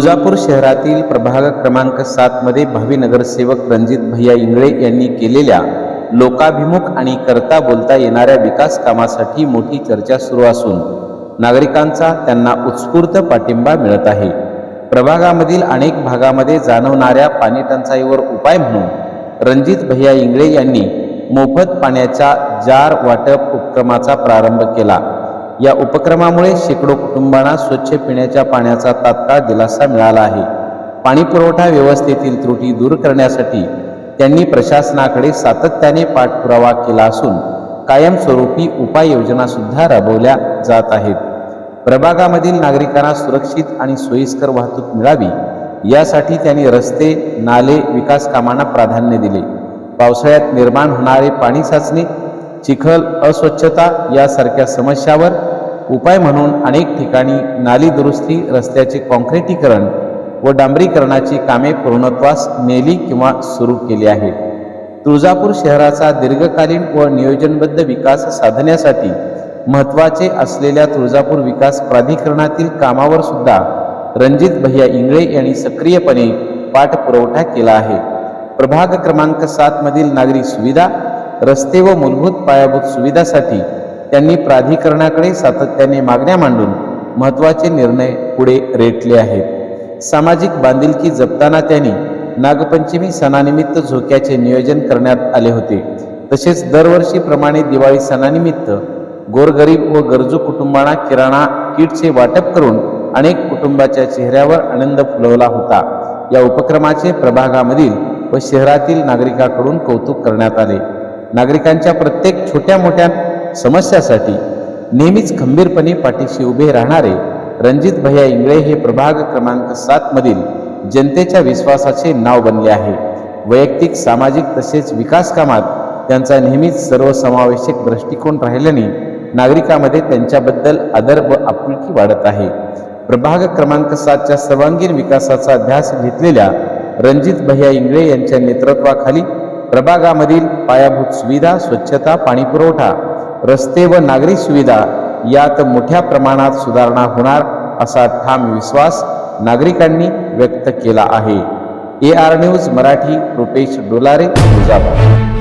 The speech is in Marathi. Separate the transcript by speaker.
Speaker 1: तुळजापूर शहरातील प्रभाग क्रमांक सातमध्ये भावी नगरसेवक रणजित भैया इंगळे यांनी केलेल्या लोकाभिमुख आणि करता बोलता येणाऱ्या विकास कामासाठी मोठी चर्चा सुरू असून नागरिकांचा त्यांना उत्स्फूर्त पाठिंबा मिळत आहे. प्रभागामधील अनेक भागामध्ये जाणवणाऱ्या पाणी टंचाईवर उपाय म्हणून रणजित भैया इंगळे यांनी मोफत पाण्याच्या जार वाटप उपक्रमाचा प्रारंभ केला. या उपक्रमामुळे शेकडो कुटुंबांना स्वच्छ पिण्याच्या पाण्याचा तात्काळ दिलासा मिळाला आहे. पाणी पुरवठा व्यवस्थेतील त्रुटी दूर करण्यासाठी त्यांनी प्रशासनाकडे सातत्याने पाठपुरावा केला असून कायमस्वरूपी उपाययोजना सुद्धा राबवल्या जात आहेत. प्रभागामधील नागरिकांना सुरक्षित आणि सोयीस्कर वाहतूक मिळावी यासाठी त्यांनी रस्ते नाले विकास कामांना प्राधान्य दिले. पावसाळ्यात निर्माण होणारे पाणी साचणे चिखल अस्वच्छता यासारख्या समस्यावर उपाय म्हणून अनेक ठिकाणी नाली दुरुस्ती रस्त्याचे कॉन्क्रिटीकरण व डांबरीकरणाची कामे पूर्णत्वास नेली किंवा सुरू केली आहेत. तुळजापूर शहराचा दीर्घकालीन व नियोजनबद्ध विकास साधण्यासाठी महत्त्वाचे असलेल्या तुळजापूर विकास प्राधिकरणातील कामावर सुद्धा रणजित भैया इंगळे यांनी सक्रियपणे पाठपुरवठा केला आहे. प्रभाग क्रमांक सात मधील नागरी सुविधा रस्ते व मूलभूत पायाभूत सुविधासाठी त्यांनी प्राधिकरणाकडे सातत्याने मागण्या मांडून महत्त्वाचे निर्णय पुढे रेटले आहेत. सामाजिक बांधिलकी जपताना त्यांनी नागपंचमी सणानिमित्त झोक्याचे नियोजन करण्यात आले होते. तसेच दरवर्षीप्रमाणे दिवाळी सणानिमित्त गोरगरीब व गरजू कुटुंबांना किराणा किटचे वाटप करून अनेक कुटुंबाच्या चेहऱ्यावर आनंद फुलवला होता. या उपक्रमाचे प्रभागामधील व शहरातील नागरिकांकडून कौतुक करण्यात आले. नागरिकांच्या प्रत्येक छोट्या मोठ्या समस्यासाठी नेहमीच खंबीरपणे पाठीशी उभे राहणारे रणजित भैया इंगळे हे प्रभाग क्रमांक सात मधील जनतेच्या विश्वासाचे नाव बनले आहे. वैयक्तिक सामाजिक तसेच विकास कामात त्यांचा नेहमीच सर्वसमावेशक दृष्टिकोन राहिल्याने नागरिकांमध्ये त्यांच्याबद्दल आदर व आपुलकी वाढत आहे. प्रभाग क्रमांक सातच्या सर्वांगीण विकासाचा ध्यास घेतलेल्या रणजित भैया इंगळे यांच्या नेतृत्वाखाली प्रभागामधील पायाभूत सुविधा स्वच्छता पाणीपुरवठा रस्ते व नागरी सुविधा यात मोठ्या प्रमाणात सुधारणा होणार असा ठाम विश्वास नागरिकांनी व्यक्त केला आहे. A R news Marathi Rupesh Dolare Tuljapur